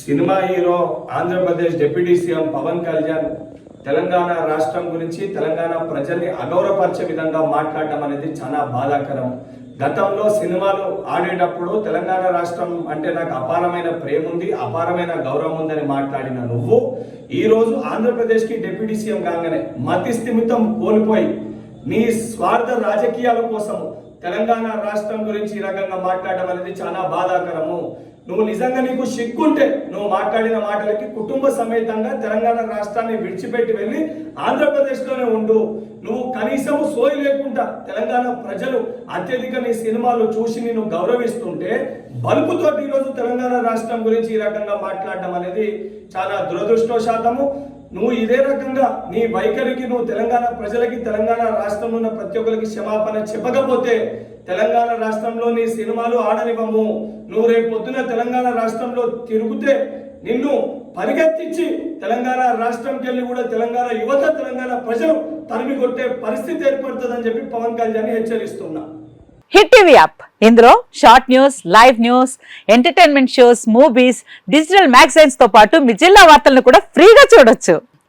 Cinema hero Andhra Pradesh deputy CM Pawan Kalyan Telangana రాష్ట్రం గురించి తెలంగాణ ప్రజల్ని అగౌరవపరిచే విధంగా మాట్లాడటం అనేది చాలా బాధాకరం. గతంలో సినిమాలు ఆడేటప్పుడు తెలంగాణ రాష్ట్రం అంటే నాకు అపారమైన ప్రేమ ఉంది అపారమైన గౌరవం ఉందని మాట్లాడిన నువ్వు ఈరోజు ఆంధ్రప్రదేశ్కి డిప్యూటీ సీఎం కాగానే మతి స్థిమితం కోల్పోయి నీ స్వార్థ రాజకీయాల కోసం తెలంగాణ రాష్ట్రం గురించి ఈ రకంగా మాట్లాడడం అనేది చాలా బాధాకరము. నువ్వు నిజంగా నీకు సిగ్గుంటే నువ్వు మాట్లాడిన మాటలకి కుటుంబ సమేతంగా తెలంగాణ రాష్ట్రాన్ని విడిచిపెట్టి వెళ్ళి ఆంధ్రప్రదేశ్లోనే ఉండు. నువ్వు కనీసం సోయి లేకుండా తెలంగాణ ప్రజలు అత్యధిక నీ సినిమాలు చూసి నిన్ను గౌరవిస్తుంటే బలుపుతో ఈరోజు తెలంగాణ రాష్ట్రం గురించి ఈ రకంగా మాట్లాడడం అనేది చాలా దురదృష్టవశాతము. నువ్వు ఇదే రకంగా నీ వైఖరికి నువ్వు తెలంగాణ ప్రజలకి తెలంగాణ రాష్ట్రంలో ఉన్న ప్రతి ఒక్కరికి క్షమాపణ చెప్పకపోతే తెలంగాణ రాష్ట్రంలో నీ సినిమాలు ఆడనివ్వము. నువ్వు రేపు పొద్దున తెలంగాణ రాష్ట్రంలో తిరుగుతే నిన్ను పరిగెత్తించి తెలంగాణ రాష్ట్రంకి వెళ్ళి కూడా తెలంగాణ యువత తెలంగాణ ప్రజలు తరిమి కొట్టే పరిస్థితి ఏర్పడుతుందని చెప్పి పవన్ కళ్యాణ్ హెచ్చరిస్తున్నా. Hit TV app. ఇందులో short news live news entertainment shows movies digital మ్యాగజైన్స్తో పాటు మీ జిల్లా వార్తలను కూడా ఫ్రీగా చూడొచ్చు.